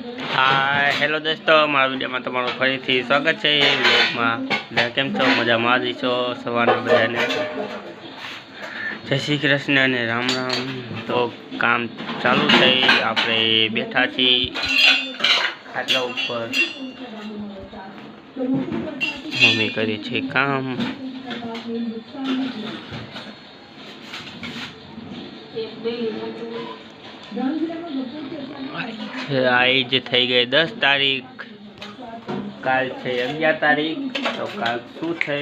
હા હેલો દોસ્તો, મારા વિડીયોમાં તમારું ફરીથી સ્વાગત છે બ્લોગમાં બધા કેમ છો? મજામાં જ છો સવારના બધાને? જય શ્રી કૃષ્ણ અને રામ રામ. તો કામ ચાલુ છે, આપણે બેઠા છીએ ખાટલા ઉપર. મમ્મી કરી છે કામ. આજ થઈ ગઈ દસ તારીખ કાલ છે અગિયાર તારીખ તો કાલ શું છે?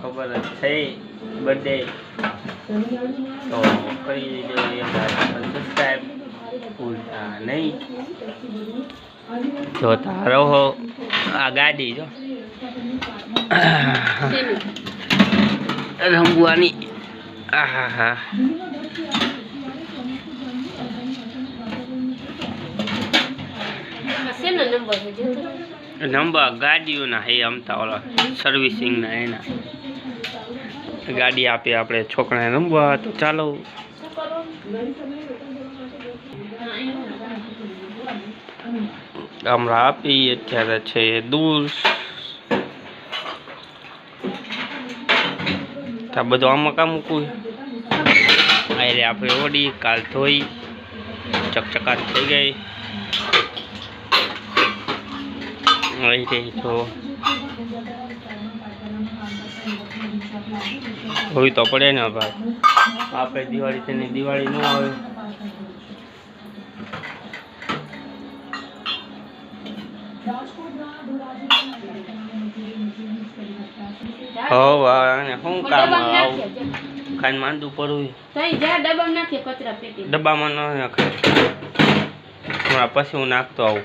ખબર જ છે બર્થડે. તો કરી દેજો સબસ્ક્રાઈબ ભૂલતા નહીં. જોતા રહો આ ગાડી જો. રંગવાની આહા હા શેનો નંબર છે જોતો હે અમતા ઓલા સર્વિસિંગના એના. ગાડી આપી આપણે છોકરાને નંબર તો ચાલો. હમણાં આપી અત્યારે છે દૂર. આ બધું આમાં કામ મૂકવું આપણે ઓડી, કાલ ધોઈ, ચકચકાટ થઈ ગઈ. રહી રહી તો હોવી તો પડે ને ભાઈ આપણે દિવાળી તેની દિવાળી ન આવે. હવ શું કામ આવું. ખાઈને માંદું પડવું ડબ્બામાં ન નાખાય પછી હું નાખતો આવું.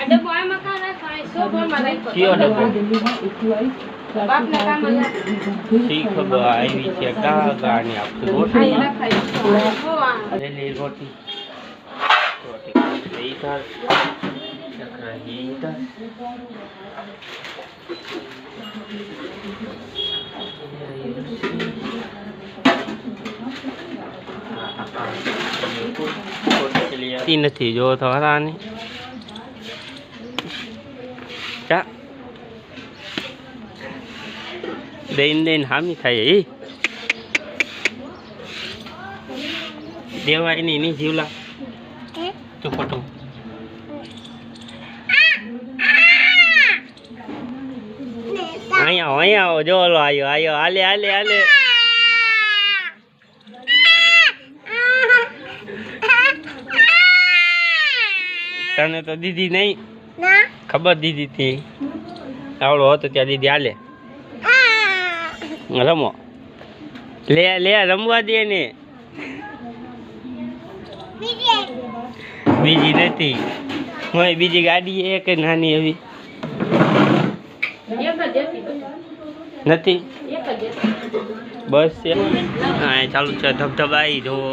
અડબ બોય મકા ના ખાય સો બોય મલાઈ કો કી અડબ બાપ ના કામ મલા સી ખબર આવી છે કા ગાણી આપ રોટી ના ખાય અરે લે રોટી રોટી લઈ કર ચક્રહીન Thank you. ઈ નથી જો તમારાની ચા દઈને દઈને હામી થાય એ દેવાય નહીં નહીં જીવલા તું ખોટું અહીંયા અહીંયા જો ઓલો આવ્યો આવ્યો હાલે હાલે હાલે તને તો દીધી નહીં. ખબર દીધી હતી. આવડો હતો ત્યાં દીદી હાલે. રમો. લે લે રમવા દે ને બીજી. નથી. હોય બીજી ગાડી એક જ નાની એવી. એક. નથી? એક જ હતી. બસ છે. હા ચાલુ છે. ધબધબાઈ જો.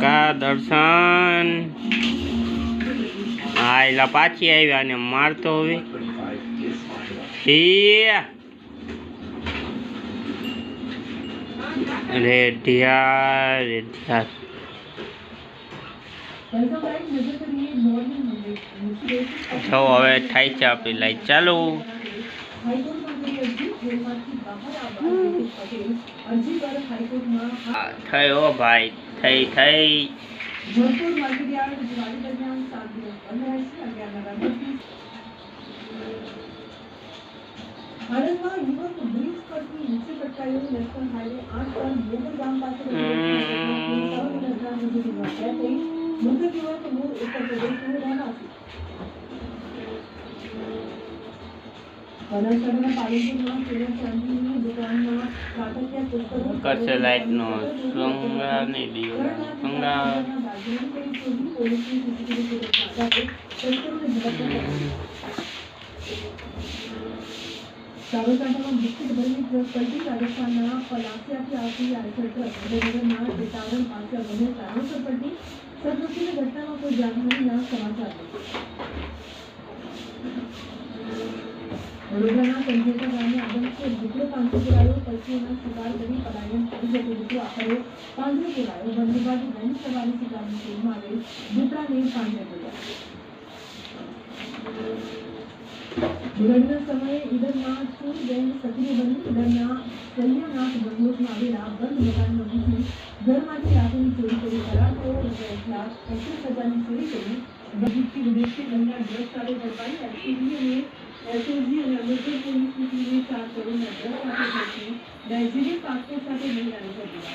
કા દર્શન હા એલા પાછી આવ્યા અને મારતો હવે હે રેઢિયા રેઢિયા જો હવે થાય છે આપણી લાઈટ ચાલુ. થયો ભાઈ. થઈ થઈ. આણંદમાં યુવક બ્રિજ પરથી નીચે પટકાયો નેશનલ હાઈવે આઠ પર મોગલ ગામ પાસે મૃતક યુવક મૂળ ઉત્તર પ્રદેશનો રહેવાસી બનાસકાંઠાના પાલનપુરમાં સોના ચાંદીની દુકાનમાં કાકરિયા પુસ્તકો કરશે લાઈટનો શૃંગાર નહીં દીવો શૃંગાર સાબરકાંઠામાં બિસ્કિટ ભરેલી ટ્રક પલટી રાજસ્થાનના પલાસિયાથી આવતી આઈસર ટ્રક ગાંધીનગરના ટેટાવર પાસે બંને કારણોસર પલટી સદનસીબે ઘટનામાં કોઈ જાનહાનિના સમાચાર નથી વડોદરાના કંજેટા ગામે આદમખોર દીકરો પાંચસો પુરાયો પલટીઓના શિકાર બની પલાયન કરી જતો દીકરો આખરે પાંજરે પુરાયો બંને બાજુ વહેલી સવારે શિકારની શોધમાં આવેલ દીપડાને પાંજરે પુર્યા દિવાળીના સમયે ઈડરમાં ચૂર ગેંગ સક્રિય બની ઈડરના સૈયાનાથ બંગલોમાં આવેલા બંધ મકાનમાં ઘૂસી ઘરમાંથી રાતોની ચોરી કરી ફરાર થયો રૂપિયા એક લાખ પચીસ હજારની ચોરી કરી બગીચી વિદેશી મહિલા ડ્રગ સાથે ઝડપાઈ એલસીબી અને એસઓજી અને અમૃતસર પોલીસની ટીમે ચાર કરોડના ડ્રગ સાથે ઝડપી નાઇજીરિયન પાસપોર્ટ સાથે મહિલાને ઝડપી